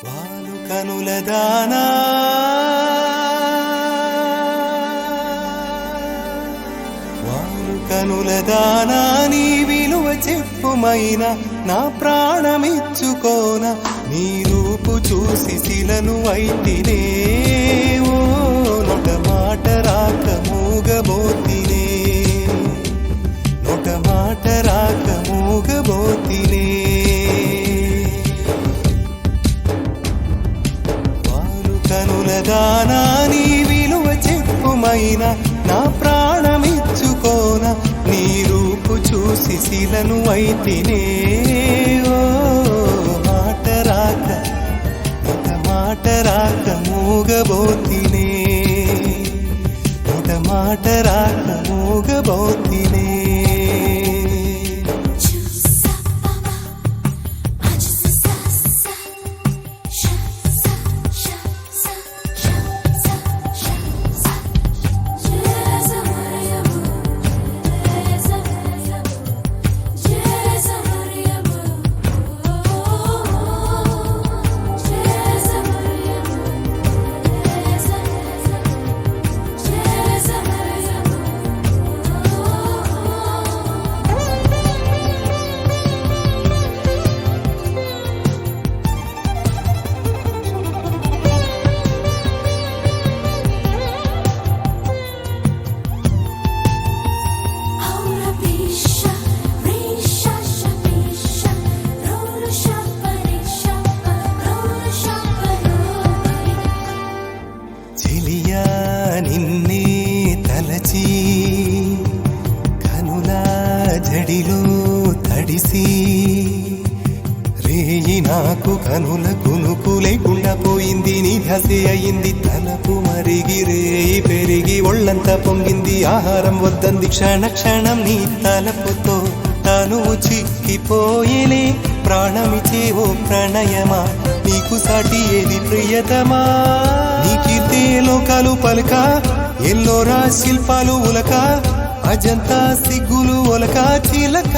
దానా. వారు కనుల దానా నీ విలువ చెప్పుమైన నా ప్రాణమిచ్చుకోన నీ రూపు చూసి శిలను అయితినే ఓ నొట మాట రాక మూగబోతి కనుల నీ విలువ చెప్పుమైన నా ప్రాణమిచ్చుకోన నీ రూపు చూసి శిలను అయితేనే. ఓ చెలియా నిన్నే తలచి కనులా జడిలో తడిసి రేయి నాకు కనుల కునుకు లేకుండా పోయింది నీ అయింది తలపు మరిగి రేయి పెరిగి ఒళ్ళంతా పొంగింది ఆహారం వద్దంది క్షణ క్షణం నీ తలపుతో తను చిక్కిపోయిలే ప్రాణమిచే ఓ ప్రణయమా? నీకు సాటి ఏది ప్రియతమా? నీ కీర్తి లోకాలు పలక? ఎల్లోరా శిల్పాలు ఉలక? అజంతా సిగ్గులు ఒలక? చిలక?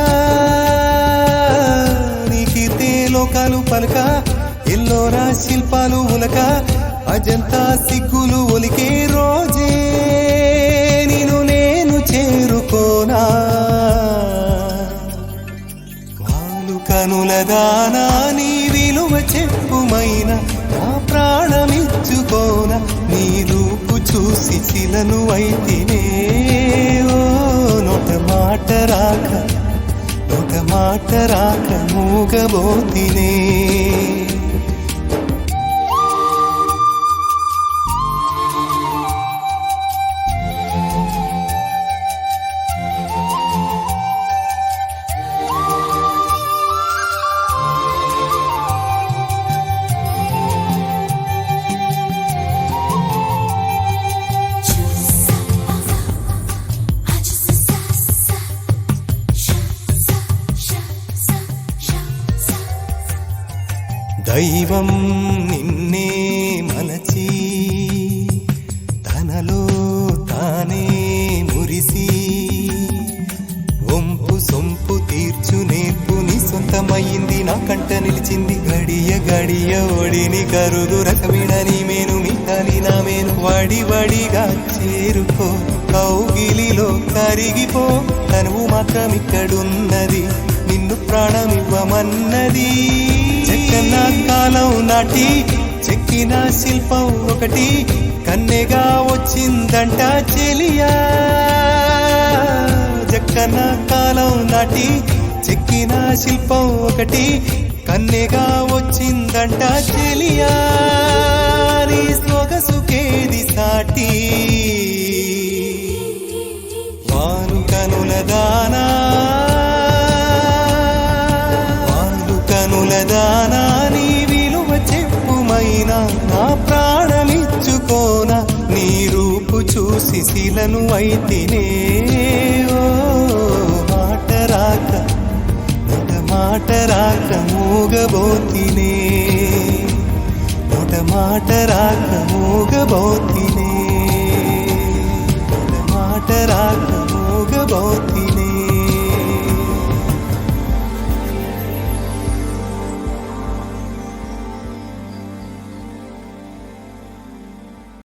నీ కీర్తి లోకాలు పలక? ఎల్లోరా శిల్పాలు ఉలక? అజంతా సిగ్గులు ఒలికే రోజే వాలు కనుల దానా నీ విలువ చెప్పుమైన నా ప్రాణమిచ్చుకోన నీ రూపు చూసి శిలను అయితేనే. ఓ మాట రాక నొట మాట రాక మూగబోతినే. దైవం నిన్నే మలచి తనలో తానే మురిసి ఒంపు సొంపు తీర్చు నేర్పుని సొంతమైంది నా కంట నిలిచింది గడియ గడియ ఒడిని కరుగు రకమిడని మేను మిగతాలి నా మేను వడి వడిగా చేరుకో కౌగిలిలో కరిగిపో తనువు మాత్రం ఇక్కడున్నది నిన్ను ప్రాణమివ్వమన్నది. ఇవ్వమన్నది కాలం నాటి చెక్కిన శిల్పం ఒకటి కన్నెగా వచ్చిందంట చెలియా. జక్కన కాలం నాటి చెక్కిన శిల్పం ఒకటి కన్నెగా వచ్చిందంట చెలియా. నీ సొగసుకేది సాటి. ಸಿಲನು ಐತಿನೇ ಓ ಮಾಟರಾಕ ನಟ ಮಾಟರಾಕ ಮೂಗಬೋತಿನೇ ನಟ ಮಾಟರಾಕ ಮೂಗಬೋತಿನೇ ನಟ ಮಾಟರಾಕ ಮೂಗಬೋತಿ